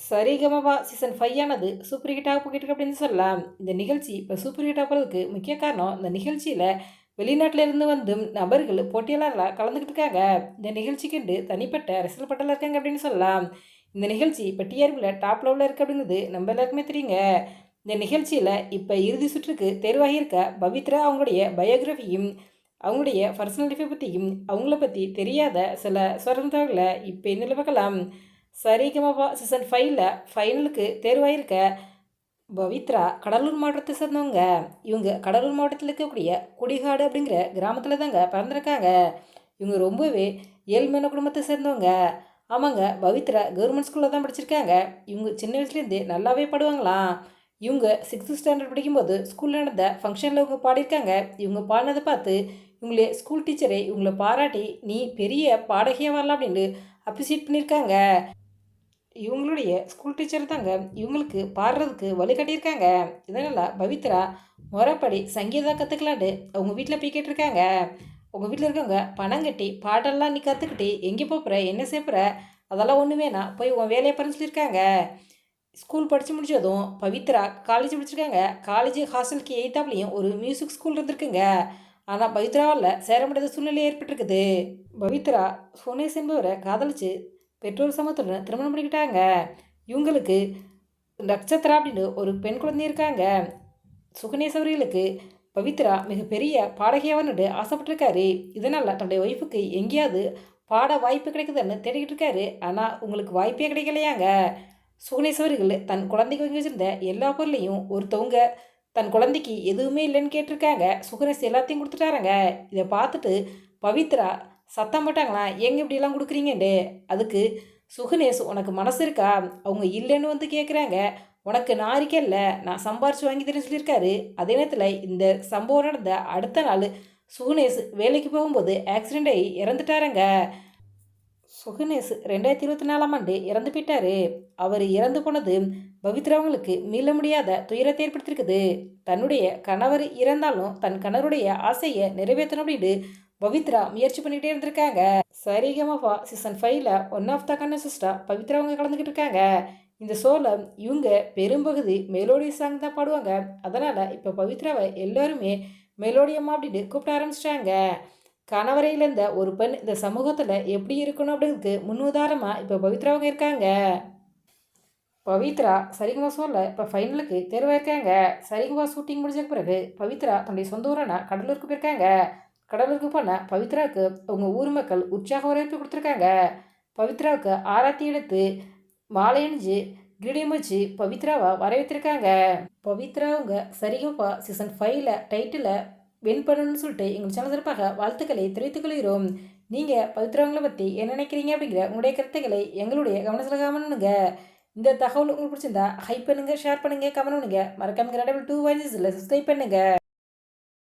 Sa Re Ga Ma Pa season five ஆனது super ஹிட்டாக போய்கிட்டு இருக்கு அப்படின்னு சொல்லலாம். இந்த நிகழ்ச்சி இப்போ சூப்பர் ஹிட்டாக போகிறதுக்கு முக்கிய காரணம் இந்த நிகழ்ச்சியில் வெளிநாட்டில இருந்து வந்தும் நபர்கள் போட்டியாளர்களாக கலந்துக்கிட்டு இருக்காங்க. இந்த நிகழ்ச்சிக்கு தனிப்பட்ட அரசியல் பட்டலாக இருக்காங்க அப்படின்னு சொல்லலாம். இந்த நிகழ்ச்சி இப்போ டிஆர்பியில் டாப் லெவலில் இருக்குது அப்படிங்கிறது நம்ம எல்லாருக்குமே தெரியுங்க. இந்த நிகழ்ச்சியில் இப்போ இறுதி சுற்றுக்கு தேர்வாகியிருக்க பவித்ரா அவங்களுடைய பயோகிராஃபியும் அவங்களுடைய பர்சனல் லைஃப்பை பற்றியும் அவங்கள பற்றி தெரியாத சில சுரந்தவர்களை இப்போ இந்த பார்க்கலாம் சரிகமபா சீசன் ஃபைவ்ல ஃபைனலுக்கு தேர்வாயிருக்க பவித்ரா கடலூர் மாவட்டத்தை சேர்ந்தவங்க. இவங்க கடலூர் மாவட்டத்தில் இருக்கக்கூடிய குடிகாடு அப்படிங்கிற கிராமத்தில் தாங்க பிறந்திருக்காங்க. இவங்க ரொம்பவே ஏழ்மையான குடும்பத்தை சேர்ந்தவங்க. ஆமாங்க பவித்ரா கவர்மெண்ட் ஸ்கூலில் தான் படிச்சிருக்காங்க. இவங்க சின்ன வயசுலேருந்தே நல்லாவே பாடுவாங்களாம். இவங்க சிக்ஸ்த்து ஸ்டாண்டர்ட் படிக்கும்போது ஸ்கூலில் நடந்த ஃபங்க்ஷனில் இவங்க பாடியிருக்காங்க. இவங்க பாடினதை பார்த்து இவங்களே ஸ்கூல் டீச்சரை இவங்களை பாராட்டி நீ பெரிய பாடகியாக வரலாம் அப்படின்னு அப்ரிசியேட் பண்ணியிருக்காங்க. இவங்களுடைய ஸ்கூல் டீச்சர் தாங்க இவங்களுக்கு பாடுறதுக்கு வழிகாட்டியிருக்காங்க இதனால் பவித்ரா முறைப்படி சங்கீதம் கற்றுக்கலான்ட்டு அவங்க வீட்டில் போய் கேட்டிருக்காங்க. உங்கள் வீட்டில் இருக்கவங்க பணம் கட்டி பாடெல்லாம் நீ கற்றுக்கிட்டு எங்கே போகிற என்ன சேர்ப்புற அதெல்லாம் ஒன்று வேணாம். போய் உன் வேலையை பாருன்னு சொல்லியிருக்காங்க. ஸ்கூல் படித்து முடிச்சதும் பவித்ரா காலேஜ் படிச்சிருக்காங்க காலேஜ் ஹாஸ்டலுக்கு எயித்தாப்லேயும் ஒரு மியூசிக் ஸ்கூல் இருந்திருக்குங்க. ஆனால் பவித்ராவால் சேர முடியாத சூழ்நிலை ஏற்பட்டிருக்குது. பவித்ரா சுனேஷ் என்பவரை காதலிச்சு பெற்றோர் சமத்துடன் திருமணம் பண்ணிக்கிட்டாங்க. இவங்களுக்கு நட்சத்திரா அப்படின்னு ஒரு பெண் குழந்தை இருக்காங்க. சுகனேஷ் பவித்ரா மிகப்பெரிய பாடகியாவன்னு ஆசைப்பட்டிருக்காரு. இதனால் தன்னுடைய ஒய்ஃபுக்கு எங்கேயாவது பாட வாய்ப்பு கிடைக்குதுன்னு தேடிக்கிட்டு இருக்காரு ஆனால் உங்களுக்கு வாய்ப்பே கிடைக்கலையாங்க. சுகனேஷ் தன் குழந்தைக்கு வாங்கி வச்சிருந்த எல்லா பொருளையும் ஒருத்தவங்க தன் குழந்தைக்கு எதுவுமே இல்லைன்னு கேட்டிருக்காங்க. சுகனேஷ் எல்லாத்தையும் கொடுத்துட்டாருங்க. இதை பார்த்துட்டு பவித்ரா சத்தம் போட்டாங்களா? எங்கே இப்படிலாம் கொடுக்குறீங்கண்டே? அதுக்கு சுகுனேஷ் உனக்கு மனசு இருக்கா? அவங்க இல்லைன்னு வந்து கேட்குறாங்க உனக்கு நான் இல்லை. நான் சம்பாரிச்சு வாங்கி தரேன் சொல்லியிருக்காரு. அதே நேரத்தில் இந்த சம்பவம் நடந்த அடுத்த நாள் சுகுனேஷ் வேலைக்கு போகும்போது ஆக்சிடெண்ட் ஆகி இறந்துட்டாருங்க. சுகுனேஷ் ரெண்டாயிரத்தி இருபத்தி நாலாம் ஆண்டு இறந்து போயிட்டாரு. அவர் இறந்து போனது பவித்ராவங்களுக்கு மீள முடியாத துயரத்தை ஏற்படுத்தியிருக்குது. தன்னுடைய கணவர் இறந்தாலும் தன் கணவருடைய ஆசையை நிறைவேற்றணும் அப்படின்னு பவித்ரா முயற்சி பண்ணிகிட்டே இருந்திருக்காங்க. சரிகமபா சீசன் ஃபைவ்ல one of the contestant Pavithra அவங்க கலந்துக்கிட்டு இருக்காங்க. இந்த சோளம் இவங்க பெரும்பகுதி மெலோடி சாங் தான் பாடுவாங்க. அதனால் இப்போ பவித்ராவை எல்லாருமே மெலோடியம்மா அப்படின்னு கூப்பிட ஆரம்பிச்சிட்டாங்க. கணவரையில் இருந்த ஒரு பெண் இந்த சமூகத்தில் எப்படி இருக்கணும் அப்படிங்கிறதுக்கு முன்னுதாரணமாக இப்போ பவித்ராவங்க இருக்காங்க. பவித்ரா சரிகமா ஷோவில் இப்போ ஃபைனலுக்கு தேர்வாயிருக்காங்க. சரிகமா ஷூட்டிங் முடிஞ்ச பிறகு பவித்ரா தன்னுடைய சொந்த ஊரான கடலூருக்கு போயிருக்காங்க. கடலூருக்கு போன பவித்ராவுக்கு அவங்க ஊர் மக்கள் உற்சாக வரவேற்பு கொடுத்துருக்காங்க. பவித்ராவுக்கு ஆராத்தி எடுத்து மாலை அணிஞ்சு கிரீடியம் வச்சு பவித்ராவை வரவேற்றிருக்காங்க. பவித்ராவுங்க சரிகப்பா சீசன் ஃபைவ்ல டைட்டில் வின் பண்ணணும்னு சொல்லிட்டு எங்கள் சேனல் சிறப்பாக வாழ்த்துக்களை தெரிவித்துக் கொள்கிறோம். நீங்கள் பவித்ராவங்களை பற்றி என்ன நினைக்கிறீங்க அப்படிங்கிற உங்களுடைய கருத்துக்களை எங்களுடைய கவனத்தில் கவனணுங்க இந்த தகவல் உங்களுக்கு பிடிச்சிருந்தா ஹைப் பண்ணுங்கள் ஷேர் பண்ணுங்கள் கமெண்ட் பண்ணுங்கள் மறக்காம டூ வாய்ஸில் சப்ஸ்கிரைப் பண்ணுங்கள்